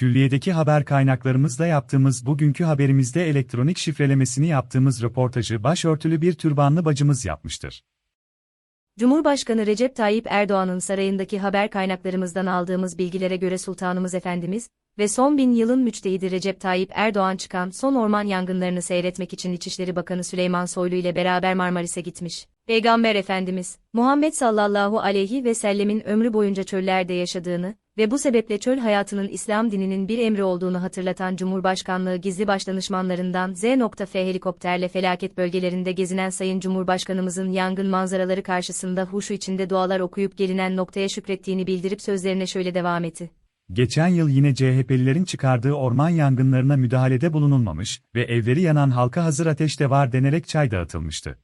Külliyedeki haber kaynaklarımızla yaptığımız bugünkü haberimizde elektronik şifrelemesini yaptığımız röportajı başörtülü bir türbanlı bacımız yapmıştır. Cumhurbaşkanı Recep Tayyip Erdoğan'ın sarayındaki haber kaynaklarımızdan aldığımız bilgilere göre Sultanımız Efendimiz ve son bin yılın müçtehidi Recep Tayyip Erdoğan çıkan son orman yangınlarını seyretmek için İçişleri Bakanı Süleyman Soylu ile beraber Marmaris'e gitmiş. Peygamber Efendimiz, Muhammed sallallahu aleyhi ve sellemin ömrü boyunca çöllerde yaşadığını ve bu sebeple çöl hayatının İslam dininin bir emri olduğunu hatırlatan Cumhurbaşkanlığı gizli başdanışmanlarından Z.F helikopterle felaket bölgelerinde gezinen Sayın Cumhurbaşkanımızın yangın manzaraları karşısında huşu içinde dualar okuyup gelinen noktaya şükrettiğini bildirip sözlerine şöyle devam etti. Geçen yıl yine CHP'lilerin çıkardığı orman yangınlarına müdahalede bulunulmamış ve evleri yanan halka hazır ateşte var denerek çay dağıtılmıştı.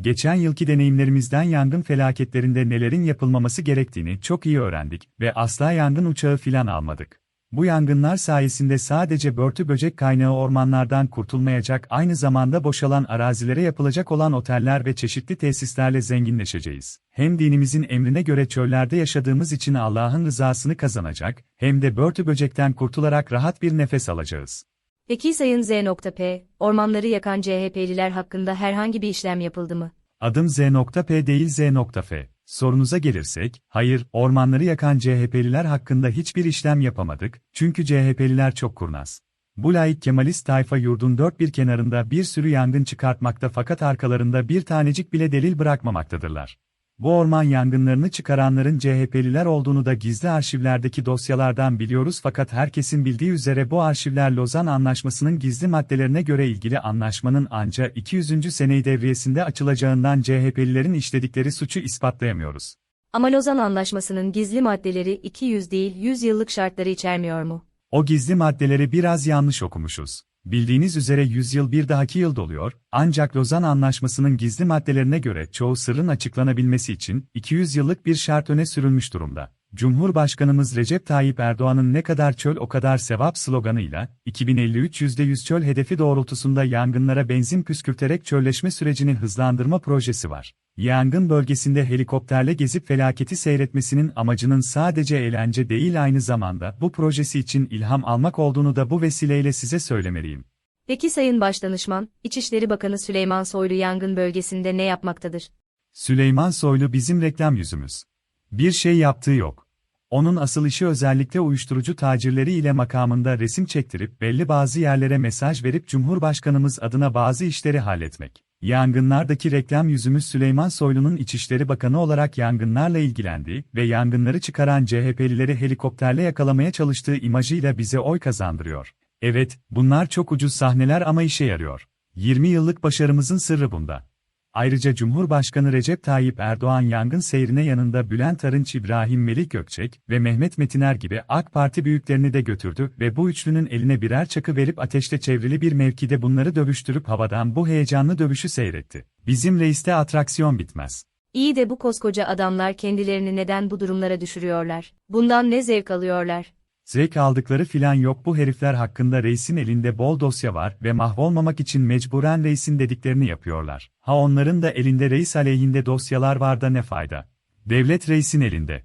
Geçen yılki deneyimlerimizden yangın felaketlerinde nelerin yapılmaması gerektiğini çok iyi öğrendik ve asla yangın uçağı filan almadık. Bu yangınlar sayesinde sadece börtü böcek kaynağı ormanlardan kurtulmayacak aynı zamanda boşalan arazilere yapılacak olan oteller ve çeşitli tesislerle zenginleşeceğiz. Hem dinimizin emrine göre çöllerde yaşadığımız için Allah'ın rızasını kazanacak, hem de börtü böcekten kurtularak rahat bir nefes alacağız. Peki Sayın Z.P., ormanları yakan CHP'liler hakkında herhangi bir işlem yapıldı mı? Adım Z.P değil Z.F. Sorunuza gelirsek, hayır, ormanları yakan CHP'liler hakkında hiçbir işlem yapamadık, çünkü CHP'liler çok kurnaz. Bu laik Kemalist tayfa yurdun dört bir kenarında bir sürü yangın çıkartmakta fakat arkalarında bir tanecik bile delil bırakmamaktadırlar. Bu orman yangınlarını çıkaranların CHP'liler olduğunu da gizli arşivlerdeki dosyalardan biliyoruz fakat herkesin bildiği üzere bu arşivler Lozan Anlaşması'nın gizli maddelerine göre ilgili anlaşmanın anca 200. seneyi devriyesinde açılacağından CHP'lilerin işledikleri suçu ispatlayamıyoruz. Ama Lozan Anlaşması'nın gizli maddeleri 200 değil 100 yıllık şartları içermiyor mu? O gizli maddeleri biraz yanlış okumuşuz. Bildiğiniz üzere yüzyıl bir dahaki yıl doluyor, ancak Lozan Anlaşması'nın gizli maddelerine göre çoğu sırrın açıklanabilmesi için 200 yıllık bir şart öne sürülmüş durumda. Cumhurbaşkanımız Recep Tayyip Erdoğan'ın ne kadar çöl o kadar sevap sloganıyla, 2053 %100 çöl hedefi doğrultusunda yangınlara benzin püskürterek çölleşme sürecinin hızlandırma projesi var. Yangın bölgesinde helikopterle gezip felaketi seyretmesinin amacının sadece eğlence değil aynı zamanda bu projesi için ilham almak olduğunu da bu vesileyle size söylemeliyim. Peki Sayın Başdanışman, İçişleri Bakanı Süleyman Soylu yangın bölgesinde ne yapmaktadır? Süleyman Soylu bizim reklam yüzümüz. Bir şey yaptığı yok. Onun asıl işi özellikle uyuşturucu tacirleri ile makamında resim çektirip belli bazı yerlere mesaj verip Cumhurbaşkanımız adına bazı işleri halletmek. Yangınlardaki reklam yüzümüz Süleyman Soylu'nun İçişleri Bakanı olarak yangınlarla ilgilendiği ve yangınları çıkaran CHP'lileri helikopterle yakalamaya çalıştığı imajıyla bize oy kazandırıyor. Evet, bunlar çok ucuz sahneler ama işe yarıyor. 20 yıllık başarımızın sırrı bunda. Ayrıca Cumhurbaşkanı Recep Tayyip Erdoğan yangın seyrine yanında Bülent Arınç, İbrahim Melik Gökçek ve Mehmet Metiner gibi AK Parti büyüklerini de götürdü ve bu üçlünün eline birer çakı verip ateşle çevrili bir mevkide bunları dövüştürüp havadan bu heyecanlı dövüşü seyretti. Bizim reiste atraksiyon bitmez. İyi de bu koskoca adamlar kendilerini neden bu durumlara düşürüyorlar? Bundan ne zevk alıyorlar? Zevk aldıkları filan yok bu herifler hakkında reisin elinde bol dosya var ve mahvolmamak için mecburen reisin dediklerini yapıyorlar. Ha onların da elinde reis aleyhinde dosyalar var da ne fayda? Devlet reisin elinde.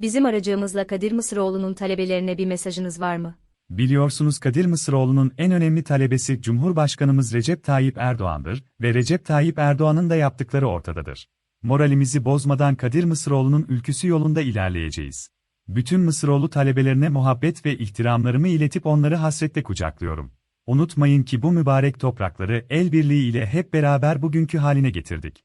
Bizim aracığımızla Kadir Mısıroğlu'nun talebelerine bir mesajınız var mı? Biliyorsunuz Kadir Mısıroğlu'nun en önemli talebesi Cumhurbaşkanımız Recep Tayyip Erdoğan'dır ve Recep Tayyip Erdoğan'ın da yaptıkları ortadadır. Moralimizi bozmadan Kadir Mısıroğlu'nun ülküsü yolunda ilerleyeceğiz. Bütün Mısıroğlu talebelerine muhabbet ve ihtiramlarımı iletip onları hasretle kucaklıyorum. Unutmayın ki bu mübarek toprakları el birliği ile hep beraber bugünkü haline getirdik.